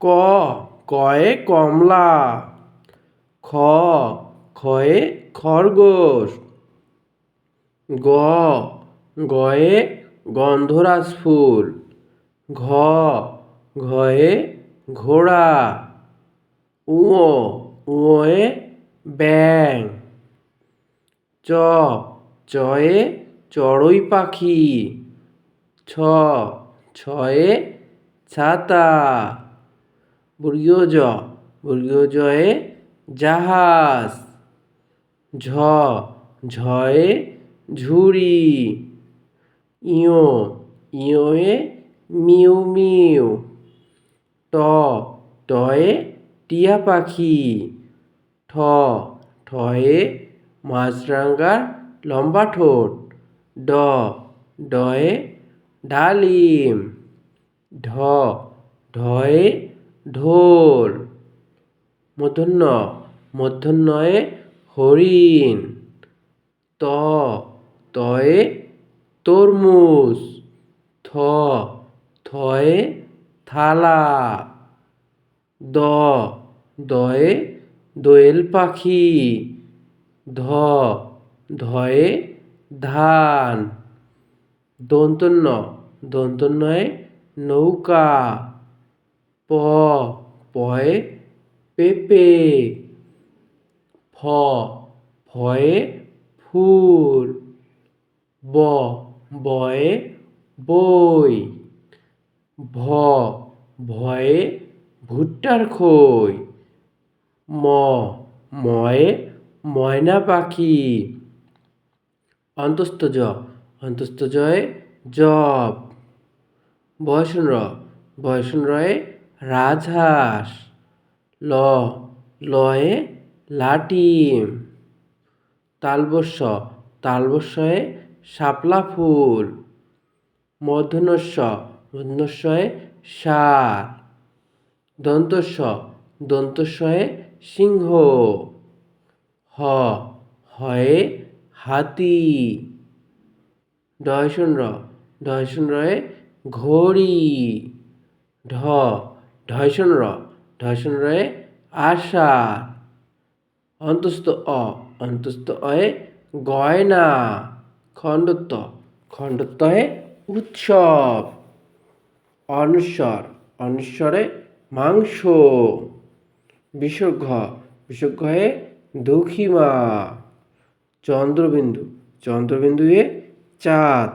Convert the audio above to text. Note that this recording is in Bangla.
ক, কয়ে কমলা, খ খয়ে খরগোশ, গ, গয়ে গন্ধরাজ ফুল ঘ, ঘয়ে ঘোড়া, উঁ উঁয়ে ব্যাং চ চয়ে চড়ুই পাখি, ছ ছয়ে ছাতা। বর্গীয় জ বর্গীয় জয়ে জাহাজ, ঝ, ঝয়ে ঝুড়ি, ইয়, ইয়োয়ে মিউ মিউ, ট, টয়ে টিয়া পাখি, ঠ, ঠয়ে মাছরাঙার লম্বা ঠোঁট, ড, ডয়ে ডালিম, ঢ, ঢয়ে ঢোল মূর্ধন্য মূর্ধন্যয়ে হরিণ, ত, তয়ে তরমুজ, থ, থয়ে থালা, দ, দয়ে দোয়েল পাখি, ধ, ধয়ে ধান, দন্তন্য দন্তন্যয়ে নৌকা। প পয়ে পেঁপে। ফ ফয়ে ফুল ব, বয়ে বই। ভ, ভয়ে ভুট্টার খই। ম, ময়ে ময়না পাখি। অন্তস্থ জ, অন্তস্থ জয়ে জব। বয়সন র, বয়সন রয়ে রাজহাঁস। ল, লয়ে লাটিম। তালবস্য, তালবস্যয়ে শাপলা ফুল। মূর্ধন্যস্য মূর্ধন্যস্যয়ে সার দন্তস্ব দন্তস্বয়ে সিংহ। হ, হয়ে হাতি। ডয়সন র ঘড়ি। ঢ ঢয়সন র ঢয়সন রয়ে আষাঢ় অন্তস্থ অ অন্তস্থ অয়ে গয়না খণ্ডত্ব খণ্ডত্ব খণ্ডত্বয়ে উৎসব অনস্বর অনস্বরে মাংস বিসর্গ বিসর্গয়ে দুঃখীমা চন্দ্রবিন্দু চন্দ্রবিন্দু চন্দ্রবিন্দুয়ে চাঁদ